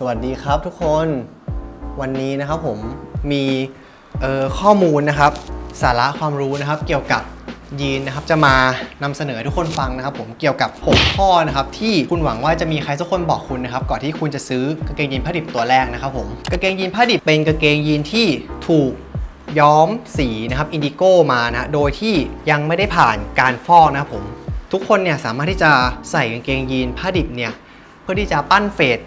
สวัสดีครับทุกคนวันนี้นะครับผมมีข้อมูลนะครับ สาระความรู้นะครับเกี่ยวกับยีนนะครับจะมานำเสนอทุกคนฟังนะครับ ผมเกี่ยวกับ 6 ข้อนะครับ ที่คุณหวังว่าจะมีใครสักคนบอกคุณนะครับ ก่อนที่คุณจะซื้อกางเกงยีนผ้าดิบตัวแรกนะครับผมกางเกงยีนผ้าดิบเป็นกางเกงยีนที่ถูกย้อมสีนะครับอินดิโก้มานะโดยที่ยังไม่ได้ผ่านการฟอกนะครับผมทุกคนเนี่ยสามารถที่จะใส่กางเกงยีนผ้าดิบเนี่ยเพื่อที่จะปั้นเฟด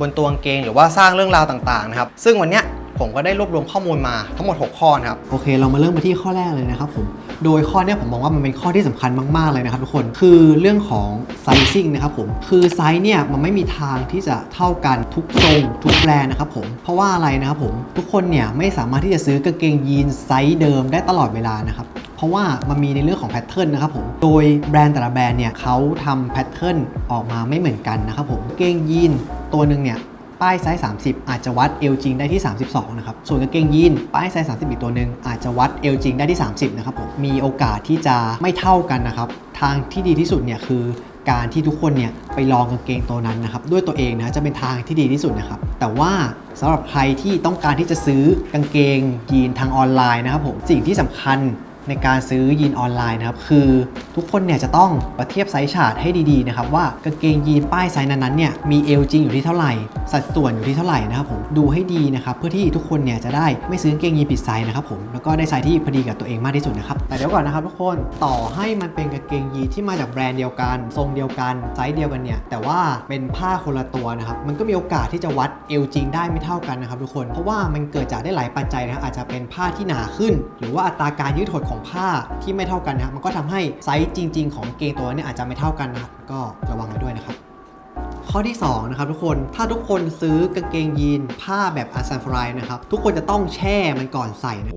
บนตัวกางเกง หรือว่าสร้างเรื่องราวต่างๆนะครับซึ่งวันเนี้ยผมก็ได้รวบรวมข้อมูลมาทั้งหมด 6 ข้อนะครับ โอเค เรามาเริ่มมาที่ข้อแรกเลยนะครับผม โดยข้อเนี้ยผมมองว่ามันเป็นข้อที่สำคัญมาก ๆ เลยนะครับทุกคน คือเรื่องของไซซิ่งนะครับผม คือไซส์เนี่ยมันไม่มีทางที่จะเท่ากันทุกทรงทุกแบรนด์นะครับผม เพราะว่าอะไรนะครับผม ทุกคนเนี่ยไม่สามารถที่จะซื้อกางเกงยีนไซส์เดิมได้ตลอดเวลานะครับ เพราะว่ามันมีในเรื่องของแพทเทิร์นนะครับผม โดยแบรนด์แต่ละแบรนด์เนี่ยเขาทำแพทเทิร์นออกมาไม่เหมือนกันนะครับผม เกงยีนตัวหนึ่งเนี่ยป้ายไซส์ 30 อาจจะวัดเอวจริงได้ที่ 32 นะครับ ส่วนกางเกงยีนป้ายไซส์ 30 อีกตัวหนึ่งอาจจะวัดเอวจริงได้ที่ 30 นะครับผม มีโอกาสที่จะไม่เท่ากันนะครับ ทางที่ดีที่สุดเนี่ยคือการที่ทุกคนเนี่ยไปลองกางเกงตัวนั้นนะครับด้วยตัวเองนะจะเป็นทางที่ดีที่สุดนะครับ แต่ว่าสำหรับใครที่ต้องการที่จะซื้อกางเกงยีนทางออนไลน์นะครับผมสิ่งที่สำคัญ ในการซื้อยีนออนไลน์นะครับ คือ ทุกคนเนี่ยจะต้องประเทียบไซส์ชาร์ตให้ดีๆนะครับว่ากางเกงยีนป้ายไซส์นั้นๆเนี่ยมีเอวจริงอยู่ที่เท่าไหร่ สัดส่วนอยู่ที่เท่าไหร่นะครับผมดูให้ดีนะครับเพื่อที่ทุกคนเนี่ยจะได้ไม่ซื้อกางเกงยีนผิดไซส์นะครับผมแล้วก็ได้ไซส์ที่พอดีกับตัวเองมากที่สุดนะครับแต่เดี๋ยวก่อนนะครับทุกคนต่อให้มันเป็นกางเกงยีนที่มาจากแบรนด์เดียวกัน ทรงเดียวกันไซส์เดียวกันเนี่ยแต่ว่าเป็นผ้าคนละตัวนะครับมันก็มีโอกาสที่จะวัดเอวจริงได้ไม่เท่ากันนะครับทุกคนเพราะว่ามันเกิดจากได้หลายปัจจัยนะครับอาจจะเป็นผ้าที่หนาขึ้น หรือว่าอัตราการยืดหดของผ้าที่ไม่เท่ากันนะครับมันก็ทำให้ไซส์จริง ๆ ของเกงตัวนี้อาจจะไม่เท่ากันนะครับ ก็ระวังไว้ด้วยนะครับ ข้อที่2นะครับทุกคนถ้าทุกคนซื้อกางเกงยีนผ้าแบบอาซันฟรายนะครับ ทุกคนจะต้องแช่มันก่อนใส่นะ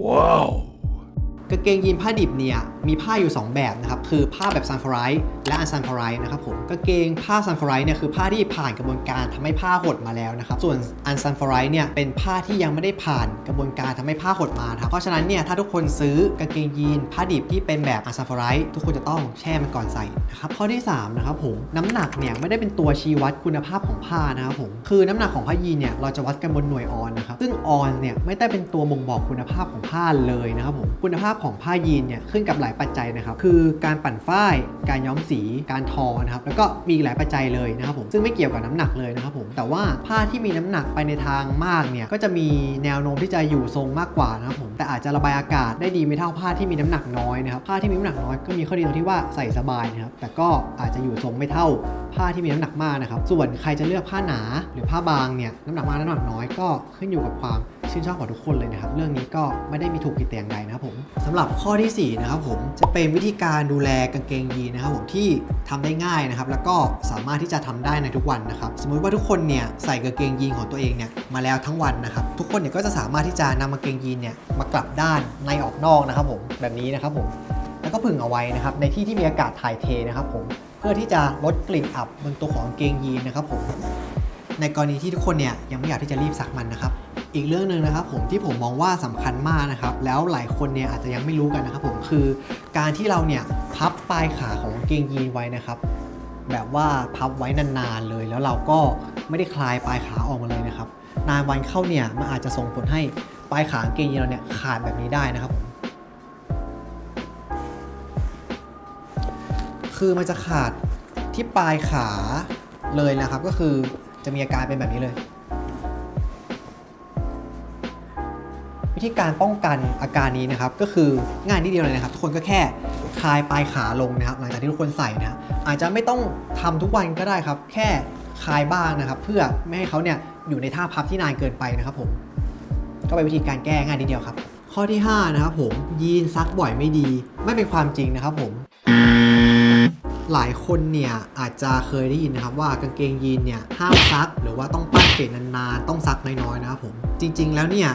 กางเกงยีนผ้าดิบเนี่ยมีผ้าอยู่ 2 แบบนะครับคือผ้าแบบซันฟรายและอันซันฟรายนะครับผมกางเกงผ้าซันฟรายเนี่ยคือผ้าที่ผ่านกระบวนการทำให้ผ้าหดมาแล้วนะครับส่วนอันซันฟรายเนี่ยเป็นผ้าที่ยังไม่ได้ผ่านกระบวนการทำให้ผ้าหดมาครับเพราะฉะนั้นเนี่ยถ้าทุกคนซื้อกางเกงยีนผ้าดิบที่เป็นแบบอันซันฟรายทุกคนจะต้องแช่มันก่อนใส่นะครับข้อที่3นะครับผมน้ำหนักเนี่ยไม่ได้เป็นตัวชี้วัดคุณภาพของผ้านะครับผมคือน้ำหนักของผ้ายีนเนี่ยเราจะวัดกันบนหน่วยออนนะครับซึ่งออนเนี่ยไม่ได้เป็นตัวบ่งบอกคุณภาพของผ้าเลยนะครับผมคุณภาพของผ้ายีนเนี่ยขึ้นกับหลายปัจจัยนะครับ คือการปั่นฝ้าย การย้อมสี การทอนะครับ แล้วก็มีหลายปัจจัยเลยนะครับผม ซึ่งไม่เกี่ยวกับน้ำหนักเลยนะครับผม แต่ว่าผ้าที่มีน้ำหนักไปในทางมากเนี่ย ก็จะมีแนวโน้มที่จะอยู่ทรงมากกว่านะครับผม แต่อาจจะระบายอากาศได้ดีไม่เท่าผ้าที่มีน้ำหนักน้อยนะครับ ผ้าที่มีน้ำหนักน้อยก็มีข้อดีตรงที่ว่าใส่สบายนะครับ แต่ก็อาจจะอยู่ทรงไม่เท่าผ้าที่มีน้ำหนักมากนะครับ ส่วนใครจะเลือกผ้าหนาหรือผ้าบางเนี่ย น้ำหนักมากน้ำหนักน้อยก็ขึ้นอยู่กับความชื่นชอบของทุกคนเลยนะครับ เรื่องนี้ก็ไม่ได้มีถูกผิดแต่อย่างใดนะครับผมสำหรับข้อที่4นะครับผมจะเป็นวิธีการดูแลกางเกงยีนนะครับผมที่ทำได้ง่ายนะครับ แล้วก็สามารถที่จะทำได้ในทุกวันนะครับ สมมุติว่าทุกคนเนี่ยใส่กางเกงยีนของตัวเองเนี่ยมาแล้วทั้งวันนะครับ ทุกคนเนี่ยก็จะสามารถที่จะนำกางเกงยีนเนี่ยมากลับด้านในออกนอกนะครับผมแบบนี้นะครับผมแล้วก็ผึ่งเอาไว้นะครับในที่ที่มีอากาศถ่ายเทนะครับผมเพื่อที่จะลดกลิ่นอับบนตัวของกางเกงยีนนะครับผมในกรณีที่ทุกคนเนี่ยยังไม่อยากที่จะรีบซักมันนะครับ อีกเรื่องหนึ่งนะครับผมที่ผมมองว่าสำคัญมากนะครับ แล้วหลายคนเนี่ยอาจจะยังไม่รู้กันนะครับผมคือการที่เราเนี่ยพับปลายขาของกางเกงยีนไว้นะครับ แบบว่าพับไว้นานๆเลย แล้วเราก็ไม่ได้คลายปลายขาออกมาเลยนะครับ นานวันเข้าเนี่ยมันอาจจะส่งผลให้ปลายขากางเกงยีนเราเนี่ยขาดแบบนี้ได้นะครับผมคือมันจะขาดที่ปลายขาเลยนะครับ ก็คือจะมีอาการเป็นแบบนี้เลย วิธีการป้องกันอาการนี้นะครับก็คือง่ายนิดเดียวเลยนะครับ ทุกคนก็แค่คลายปลายขาลงนะครับ หลังจากที่ทุกคนใส่นะอาจจะไม่ต้องทำทุกวันก็ได้ครับ แค่คลายบ้างนะครับ เพื่อไม่ให้เขาเนี่ยอยู่ในท่าพับที่นานเกินไปนะครับผมก็เป็นวิธีการแก้ง่ายนิดเดียวครับ ข้อที่ 5 นะครับผมยีนซักบ่อยไม่ดี ไม่เป็นความจริงนะครับผมหลายคนเนี่ยอาจจะเคยได้ยินนะครับว่ากางเกงยีนเนี่ยห้ามซักหรือว่าต้องปั้นเฟดนานๆ ต้องซักน้อยๆนะครับผมจริง ๆ แล้วเนี่ย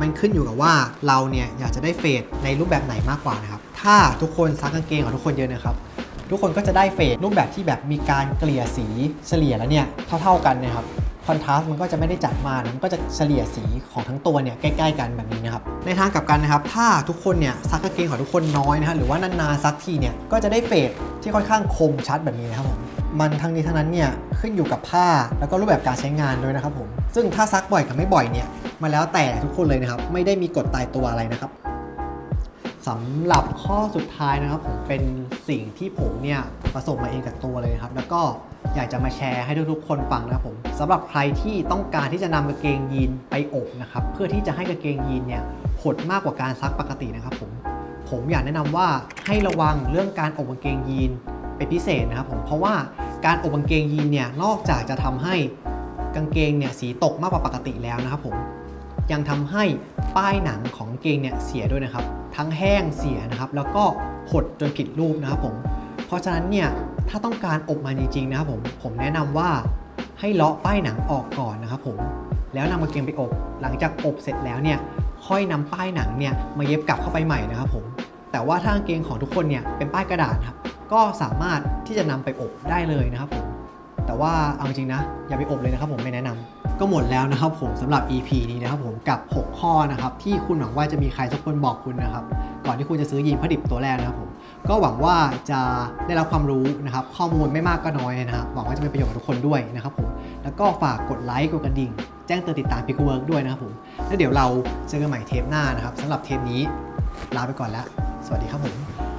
มันขึ้นอยู่กับว่าเราเนี่ยอยากจะได้เฟดในรูปแบบไหนมากกว่านะครับ ถ้าทุกคนซักกางเกงของทุกคนเยอะนะครับ ทุกคนก็จะได้เฟดรูปแบบที่แบบมีการเกลี่ยสีเฉลี่ยแล้วเนี่ยเท่า ๆกันนะครับ อนทราสต์มันก็จะไม่ได้จัดมากมันก็จะเฉลี่ยสีของทั้งตัวเนี่ยใกล้ๆ กันแบบนี้นะครับในทางกลับกันนะครับถ้าทุกคนเนี่ยซักกางเกงของทุกคนน้อยนะฮะหรือว่านานๆซักทีเนี่ยก็จะได้เฟดที่ค่อนข้างคมชัดแบบนี้นะครับผมมันทั้งนี้ทั้งนั้นเนี่ยขึ้นอยู่กับผ้าแล้วก็รูปแบบการใช้งานด้วยนะครับผมซึ่งถ้าซักบ่อยกับไม่บ่อยเนี่ยมันแล้วแต่ทุกคนเลยนะครับ ไม่ได้มีกฎตายตัวอะไรนะครับสำหรับข้อสุดท้ายนะครับผมเป็นสิ่งที่ผมเนี่ยประสบมาเองกับตัวเลยครับ แล้วก็ อยากจะมาแชร์ให้ทุกๆคนฟังนะครับผมสำหรับใครที่ต้องการที่จะนำกางเกงยีนไปอบนะครับเพื่อที่จะให้กางเกงยีนเนี่ยหดมากกว่าการซักปกตินะครับผมผมอยากแนะนำว่าให้ระวังเรื่องการอบกางเกงยีนเป็นพิเศษนะครับผมเพราะว่าการอบกางเกงยีนเนี่ยนอกจากจะทำให้กางเกงเนี่ยสีตกมากกว่าปกติแล้วนะครับผมยังทำให้ป้ายหนังของเกงเนี่ยเสียด้วยนะครับ ทั้งแห้งเสียนะครับ แล้วก็หดจนผิดรูปนะครับผม เพราะฉะนั้นเนี่ย ถ้าต้องการอบมันจริงๆนะครับผมผมแนะนำว่าให้เลาะป้ายหนังออกก่อนนะครับผมแล้วนำกางเกงไปอบ หลังจากอบเสร็จแล้วเนี่ยค่อยนำป้ายหนังเนี่ยมาเย็บกลับเข้าไปใหม่นะครับผมแต่ว่าถ้ากางเกงของทุกคนเนี่ยเป็นป้ายกระดาษครับก็สามารถที่จะนำไปอบได้เลยนะครับผมแต่ว่าเอาจริงๆนะอย่าไปอบเลยนะครับผมไม่แนะนำ ก็หมดแล้วนะครับผมสำหรับ EP นี้นะครับผมกับ 6 ข้อนะครับที่คุณหวังว่าจะมีใครสักคนบอกคุณนะครับก่อนที่คุณจะซื้อยีนผดิบตัวแรกนะครับผมก็หวังว่าจะได้รับความรู้นะครับข้อมูลไม่มากก็น้อยนะครับหวังว่าจะเป็นประโยชน์กับทุกคนด้วยนะครับผมแล้วก็ฝากกดไลค์กดกระดิ่งแจ้งเตือนติดตามพิกเวิร์กด้วยนะครับผมแล้วเดี๋ยวเราเจอกันใหม่เทปหน้านะครับสำหรับเทปนี้ลาไปก่อนแล้ว สวัสดีครับผม